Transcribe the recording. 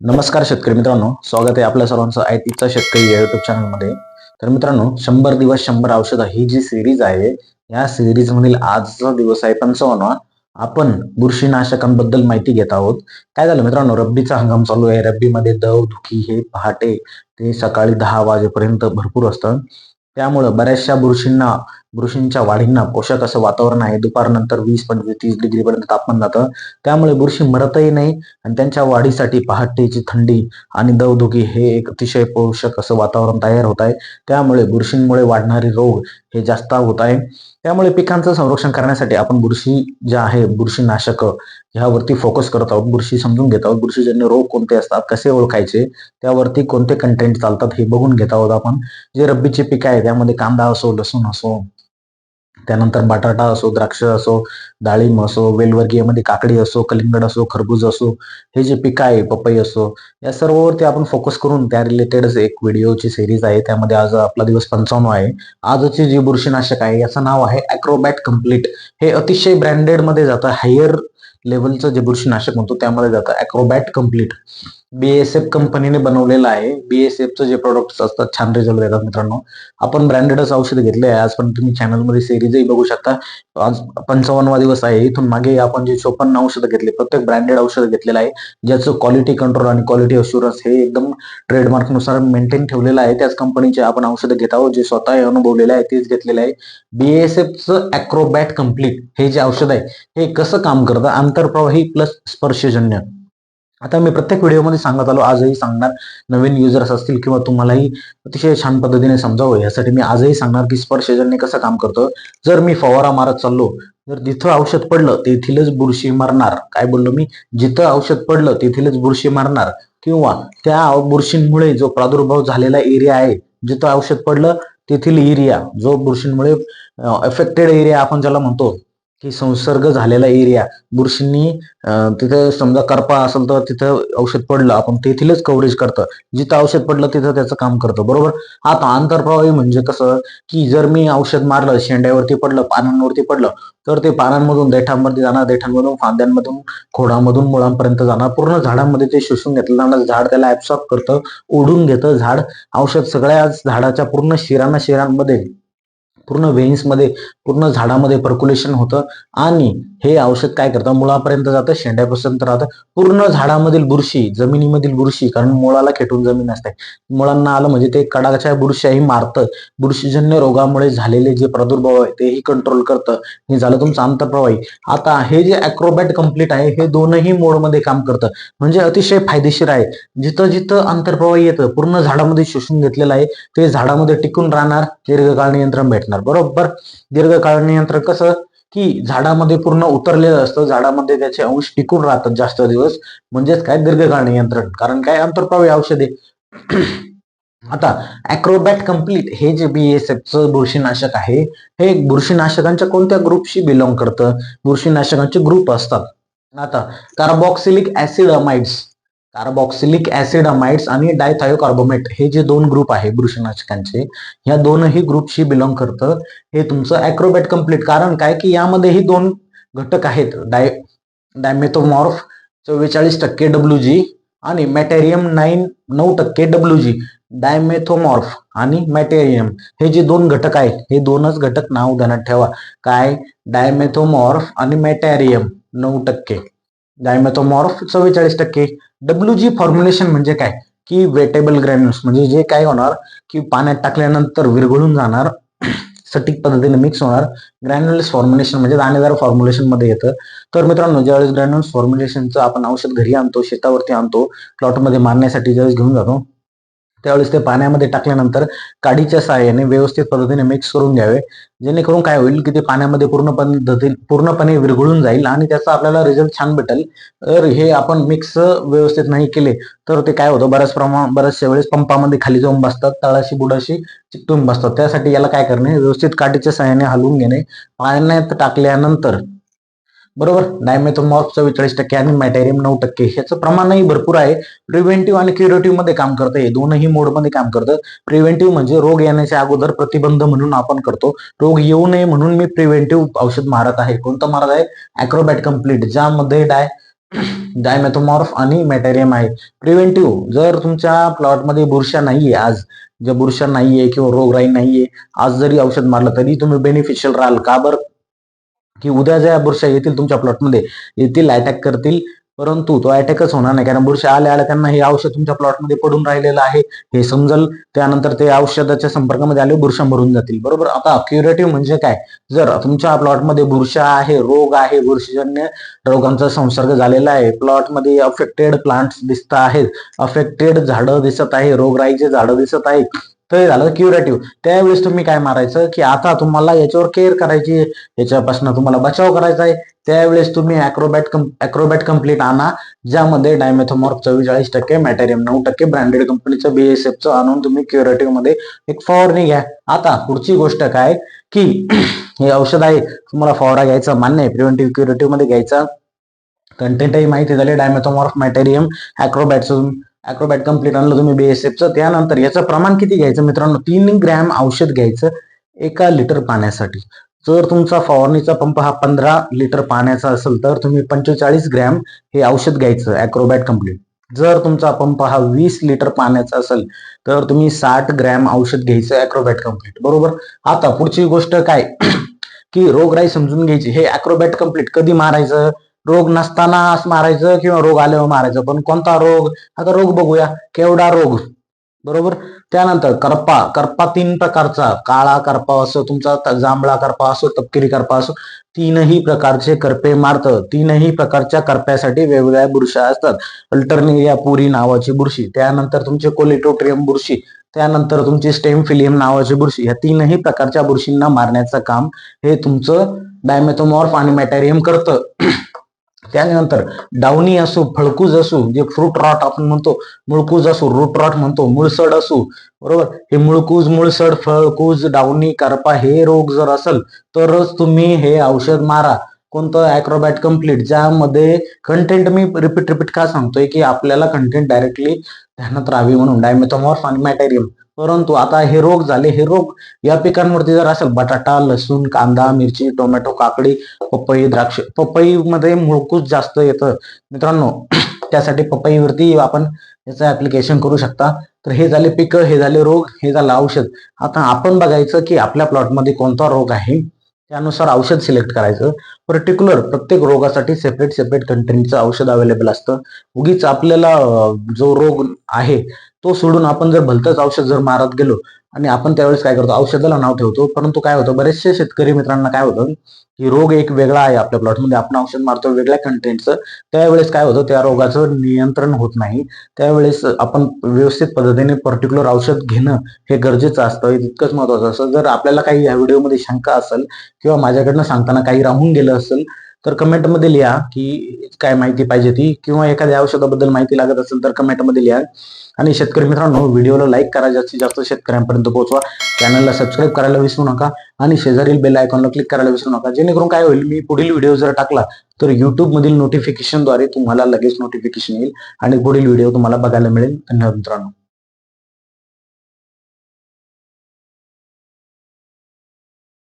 नमस्कार शेतकरी मित्रांनो स्वागत आहे आपल्या सर्वांचं आयतीचा शेतकरी या युट्यूब चॅनलमध्ये तर मित्रांनो शंभर दिवस शंभर औषध ही जी सिरीज आहे या सिरीज मधील आजचा दिवस आहे पंचावन्न. आपण बुरशीनाशकांबद्दल माहिती घेत आहोत. काय झालं मित्रांनो रब्बीचा हंगाम चालू आहे. रब्बीमध्ये दव दुखी हे पहाटे ते सकाळी दहा वाजेपर्यंत भरपूर असतं. त्यामुळं बऱ्याचशा बुरशींना बुरशींच्या वाढींना पोषक असं वातावरण आहे. दुपारनंतर वीस पंचवीस तीस डिग्रीपर्यंत तापमान जातं. त्यामुळे बुरशी मरतही नाही आणि त्यांच्या वाढीसाठी पहाटेची थंडी आणि दवधुकी हे एक अतिशय पोषक असं वातावरण तयार होत आहे. त्यामुळे बुरशींमुळे वाढणारे रोग हे जास्त होत आहे. त्यामुळे पिकांचं संरक्षण करण्यासाठी आपण बुरशी ज्या आहे बुरशीनाशक ह्यावरती फोकस करत आहोत. बुरशी समजून घेत आहोत. बुरशीजन्य रोग कोणते असतात? कसे ओळखायचे? त्यावरती कोणते कंटेंट चालतात हे बघून घेत आहोत आपण. जे रब्बीचे पिकं आहे त्यामध्ये कांदा असो लसूण असो त्यानंतर बटाटा असो द्राक्ष असो डाळिंब असो वेलवर्गीयमध्ये काकडी असो कलिंगड असो खरबूज असो हे जे पिकं आहे पपई असो या सर्ववरती आपण फोकस करून त्या रिलेटेडच एक व्हिडिओची सिरीज आहे. त्यामध्ये आज आपला दिवस पंचावन्न आहे. आजचे जे बुरशीनाशक आहे याचं नाव आहे अॅक्रोबॅट कंप्लीट हे अतिशय ब्रँडेडमध्ये जातं. हायर लेवलचं जे बुरशीनाशक म्हणतो त्यामध्ये जातं. अॅक्रोबॅट कंप्लीट बीएसएफ कंपनीने बनवलेलं आहे. बीएसएफचं जे प्रोडक्ट्स असतात छान रिझल्ट देतात मित्रांनो. आपण ब्रँडेडच औषध घेतले आहे आज पण तुम्ही चॅनलमध्ये सिरीजही बघू शकता. आज पंचावन्नवा दिवस आहे. इथून मागे आपण जे चोपन्न औषधं घेतले प्रत्येक ब्रँडेड औषध घेतलेलं आहे ज्याचं क्वालिटी कंट्रोल आणि क्वालिटी अश्युरन्स हे एकदम ट्रेडमार्कनुसार मेंटेन ठेवलेलं आहे. त्याच कंपनीचे आपण औषधं घेत आहोत जे स्वतः अनुभवलेलं आहे तेच घेतलेलं आहे. बीएसएफचं अॅक्रोबॅट कंप्लीट हे जे औषध आहे हे कसं काम करतं? आंतरप्रवाही प्लस स्पर्शजन्य. आता मी प्रत्येक व्हिडिओमध्ये सांगत आलो आजही सांगणार नवीन युजर्स असतील किंवा तुम्हालाही अतिशय छान पद्धतीने समजावं यासाठी मी आजही सांगणार की स्पर्शजन्य कसं काम करतं. जर मी फवारा मारत चाललो जर जिथं औषध पडलं तेथीलच बुरशी मारणार. काय बोललो मी? जिथं औषध पडलं तेथीलच बुरशी मारणार. किंवा त्या बुरशींमुळे जो प्रादुर्भाव झालेला एरिया आहे जिथं औषध पडलं तेथील एरिया जो बुरशींमुळे अफेक्टेड एरिया आपण ज्याला म्हणतो की संसर्ग झालेला एरिया बुरशींनी तिथे समजा करपा असेल तर तिथं औषध पडलं आपण तेथीलच कव्हरेज करतं. जिथं औषध पडलं तिथं त्याचं काम करतं. बरोबर? आता आंतरप्रवाही म्हणजे कसं की जर मी औषध मारलं शेंड्यावरती पडलं पानांवरती पडलं तर ते पानांमधून देठांमध्ये जाणार देठांमधून फांद्यांमधून खोडामधून मुळांपर्यंत जाणार. पूर्ण झाडामध्ये ते शोषून घेतलं जाणार. झाड त्याला ऍब्सॉर्ब करतं ओढून घेतं. झाड औषध सगळ्या झाडाच्या पूर्ण शिराना शिरांमध्ये पूर्ण veins मध्ये पूर्ण झाडामध्ये पर्क्युलेशन होतं आणि हे औषध काय करतं? मुळापर्यंत जातं शेंड्यापर्यंत राहतं. पूर्ण झाडामधील बुरशी जमिनीमधील बुरशी कारण मुळाला खेटून जमीन असते. मुळांना आलं म्हणजे ते कडाच्या बुरशाही मारतं. बुरशीजन्य रोगामुळे झालेले जे प्रादुर्भाव आहे तेही कंट्रोल करतं. हे झालं तुमचं आंतरप्रवाही. आता हे जे अॅक्रोबॅट कंप्लीट आहे हे दोनही मोडमध्ये काम करतं. म्हणजे अतिशय फायदेशीर आहे. जिथं जिथं आंतरप्रवाही येतं पूर्ण झाडामध्ये शोषून घेतलेलं आहे ते झाडामध्ये टिकून राहणार दीर्घकाळ नियंत्रण भेटणार. बरोबर? दीर्घकाळ नियंत्रण कसं? की झाडामध्ये पूर्ण उतरलेलं असतं झाडामध्ये त्याचे अंश टिकून राहतात जास्त दिवस. म्हणजेच काय? दीर्घकाळ नियंत्रण. कारण काय? आंतरप्रवाही औषधे. आता अॅक्रोबॅट कंप्लीट हे जे बीएसएफचं बुरशीनाशक आहे हे बुरशीनाशकांच्या कोणत्या ग्रुपशी बिलॉंग करतं? बुरशीनाशकांचे ग्रुप असतात. आता carboxylic acid amides carboxylic acid amides आणि डायथायोकार्बोमेट हे जे दोन ग्रुप आहे बुरशीनाशकांचे ह्या दोनही ग्रुपशी बिलॉंग करतं. हे तुमचं अॅक्रोबॅट कंप्लीट कारण काय की यामध्येही दोन घटक आहेत. डाय डायमेथोमॉर्फ चव्वेचाळीस टक्के डब्ल्यू जी आणि मॅटेरियम नाईन नऊ टक्के डब्ल्यू जी. डायमेथोमॉर्फ आणि मॅटेरियम हे जे दोन घटक आहेत हे दोनच घटक नाव ध्यानात ठेवा. काय? डायमेथोमॉर्फ आणि मॅटेरियम नऊ टक्के. डायमेथोमॉर्फ चव्वेचाळीस टक्के. डब्ल्यू जी फॉर्म्युलेशन म्हणजे काय? की वेटेबल ग्रॅन्युल्स म्हणजे जे काय होणार की पाण्यात टाकल्यानंतर विरघळून जाणार सटीक पद्धतीने मिक्स होणार. ग्रॅन्युल्स फॉर्म्युलेशन म्हणजे दाणेदार फॉर्म्युलेशनमध्ये येतं. तर मित्रांनो ज्यावेळेस ग्रॅन्युल्स फॉर्म्युलेशनचं आपण औषध घरी आणतो शेतावरती आणतो प्लॉटमध्ये मारण्यासाठी ज्यावेळेस घेऊन जातो त्यावेळेस ते पाण्यामध्ये टाकल्यानंतर काडीच्या सहाय्याने व्यवस्थित पद्धतीने मिक्स करून घ्यावे. जेणेकरून काय होईल की ते पाण्यामध्ये पूर्ण पद्धती पूर्णपणे विरघळून जाईल आणि त्याचा आपल्याला रिझल्ट छान भेटेल. तर हे आपण मिक्स व्यवस्थित नाही केले तर ते काय होतं? बऱ्याच प्रमाण बऱ्याचशा वेळेस पंपामध्ये खाली जाऊन बसतात तळाशी बुडाशी चिकटून बसतात. त्यासाठी याला काय करणे? व्यवस्थित काठीच्या सहाय्याने हलवून घेणे. पाण्यात टाकल्यानंतर बरोबर? डायमेथोमॉर्फ चव्वेचाळीस टक्के आणि मॅटेरियम नऊ टक्के ह्याचं प्रमाणही भरपूर आहे. प्रिव्हेंटिव्ह आणि क्युरेटिव्हमध्ये काम करतं. हे दोनही मोडमध्ये काम करतं. प्रिव्हेंटिव्ह म्हणजे रोग येण्याच्या अगोदर प्रतिबंध म्हणून आपण करतो. रोग येऊ नये म्हणून मी प्रिव्हेंटिव्ह औषध मारत आहे. कोणतं मारत आहे? अॅक्रोबॅट कंप्लीट ज्यामध्ये डाय डायमेथोमॉर्फ आणि मॅटेरियम आहे. प्रिव्हेंटिव्ह जर तुमच्या प्लॉटमध्ये बुरशा नाहीये आज ज्या बुरशा नाहीये किंवा रोगराई नाहीये आज जरी औषध मारलं तरी तुम्ही बेनिफिशियल राहाल. का बरं? की उद्या ज्या बुरशा येतील तुमच्या प्लॉटमध्ये येतील अटॅक करतील परंतु तो अटॅकच होणार नाही. कारण बुरशा आल्या आल्या त्यांना हे औषध तुमच्या प्लॉटमध्ये पडून राहिलेलं आहे. हे समजल. त्यानंतर ते औषधाच्या संपर्कामध्ये आले बुरशा मरून जातील. बरोबर? आता क्युरेटिव्ह म्हणजे काय? जर तुमच्या प्लॉटमध्ये बुरशा आहे रोग आहे बुरशीजन्य रोगांचा संसर्ग झालेला आहे प्लॉटमध्ये अफेक्टेड प्लांट्स दिसत आहेत अफेक्टेड झाडं दिसत आहे रोगराईचे झाडं दिसत आहेत तर हे झालं क्युरेटिव्ह त्यावेळेस तुम्ही काय मारायचं की आता तुम्हाला याच्यावर केअर करायची याच्यापासून तुम्हाला बचाव करायचा आहे. त्यावेळेस तुम्ही अॅक्रोबॅट अॅक्रोबॅट कंप्लीट आणा ज्यामध्ये डायमेथोमॉर्फ चव्वेचाळीस टक्के मॅटेरियम नऊ टक्के ब्रँडेड कंपनीचं बीएसएफचं आणून तुम्ही क्युरेटिव्हमध्ये एक फवारणी घ्या आता पुढची गोष्ट काय की हे औषध आहे. तुम्हाला फवारा घ्यायचा मान्य आहे. प्रिव्हेंटिव्ह क्युरेटिव्हमध्ये घ्यायचा. कंटेंटही माहिती झाले. डायमेथोमॉर्फ मॅटेरियम अॅक्रोबॅटचं ॲक्रोबॅट कंप्लीट आणलं तुम्ही बीएसएफचं त्यानंतर याचं प्रमाण किती घ्यायचं मित्रांनो? तीन ग्रॅम औषध घ्यायचं एका लिटर पाण्यासाठी. जर तुमचा फवारणीचा पंप हा पंधरा लिटर पाण्याचा असेल तर तुम्ही पंचेचाळीस ग्रॅम हे औषध घ्यायचं ऍक्रोबॅट कंप्लीट जर तुमचा पंप हा वीस लिटर पाण्याचा असेल तर तुम्ही साठ ग्रॅम औषध घ्यायचं ॲक्रोबॅट कंप्लीट बरोबर? आता पुढची गोष्ट काय? की रोगराई समजून घ्यायची. हे ऍक्रोबॅट कंप्लीट कधी मारायचं? रोग नसताना मारायचं किंवा रोग आल्यावर मारायचं. पण कोणता रोग? आता रोग बघूया. केवढा रोग? बरोबर? त्यानंतर करपा. करपा तीन प्रकारचा. काळा करपा असो तुमचा जांभळा करपा असो तपकिरी करपा असो तीनही प्रकारचे करपे मारतं. तीनही प्रकारच्या करप्यासाठी वेगवेगळ्या बुरशा असतात. अल्टरनेरिया पुरी नावाची बुरशी त्यानंतर तुमचे कोलिटोट्रियम बुरशी त्यानंतर तुमची स्टेम फिलियम नावाची बुरशी ह्या तीनही प्रकारच्या बुरशींना मारण्याचं काम हे तुमचं डायमेथोमॉर्फ आणि मॅटेरियम करतं. त्यानंतर डावणी असो फळकूज असो जे फ्रूट रॉट आपण म्हणतो मुळकूज असो रूट रॉट म्हणतो मुळसड असो बरोबर? हे मुळकूज मुळसड फळकूज डावणी करपा हे रोग जर असेल तरच तुम्ही हे औषध मारा. कोणतं? अॅक्रोबॅट कंप्लीट ज्यामध्ये कंटेंट मी रिपीट रिपीट का सांगतोय की आपल्याला कंटेंट डायरेक्टली ध्यानात राहावी म्हणून. डायमेथोमॉर्फ आणि मॅटेरियम परंतु आता हे रोग झाले हे रोग या पिकांवरती जर असेल बटाटा लसूण कांदा मिरची टोमॅटो काकडी पपई द्राक्ष पपईमध्ये मुळकूच जास्त येतं. मित्रांनो त्यासाठी पपईवरती आपण याचं ऍप्लिकेशन करू शकता. तर हे झाले पिकं हे झाले रोग हे झालं औषध. आता आपण बघायचं की आपल्या प्लॉटमध्ये कोणता रोग आहे? त्यानुसार औषध सिलेक्ट करायचं. पर्टिक्युलर प्रत्येक रोगासाठी सेपरेट सेपरेट कंट्रीचं औषध अवेलेबल असतं. उगीच आपल्याला जो रोग आहे तो सोडून आपण जर भलतंच औषध जर मारत गेलो आणि आपण त्यावेळेस काय करतो औषधाला नाव ठेवतो परंतु काय होतं बरेचसे शेतकरी मित्रांना काय होतं की रोग एक वेगळा आहे आपल्या प्लॉटमध्ये. आपण औषध मारतो वेगळ्या कंटेंटचं त्यावेळेस काय होतं त्या रोगाचं नियंत्रण होत नाही. त्यावेळेस आपण व्यवस्थित पद्धतीने पर्टिक्युलर औषध घेणं हे गरजेचं असतं. तितकंच महत्वाचं असतं. जर आपल्याला काही या व्हिडिओमध्ये शंका असेल किंवा माझ्याकडनं सांगताना काही राहून गेलं असेल तर कमेंटमध्ये लिहा की काय माहिती पाहिजे ती किंवा एखाद्या औषधाबद्दल माहिती लागत असेल तर कमेंटमध्ये लिहा. आणि शेतकरी मित्रांनो व्हिडिओला लाईक करा जास्तीत जास्त शेतकऱ्यांपर्यंत पोहोचवा. चॅनलला सबस्क्राईब करायला विसरू नका. आणि शेजारील बेल आयकॉनला क्लिक करायला विसरू नका. जेणेकरून काय होईल मी पुढील व्हिडिओ जर टाकला तर युट्यूबमधील नोटिफिकेशनद्वारे तुम्हाला लगेच नोटिफिकेशन येईल. आणि पुढील व्हिडिओ तुम्हाला बघायला मिळेल. धन्यवाद मित्रांनो.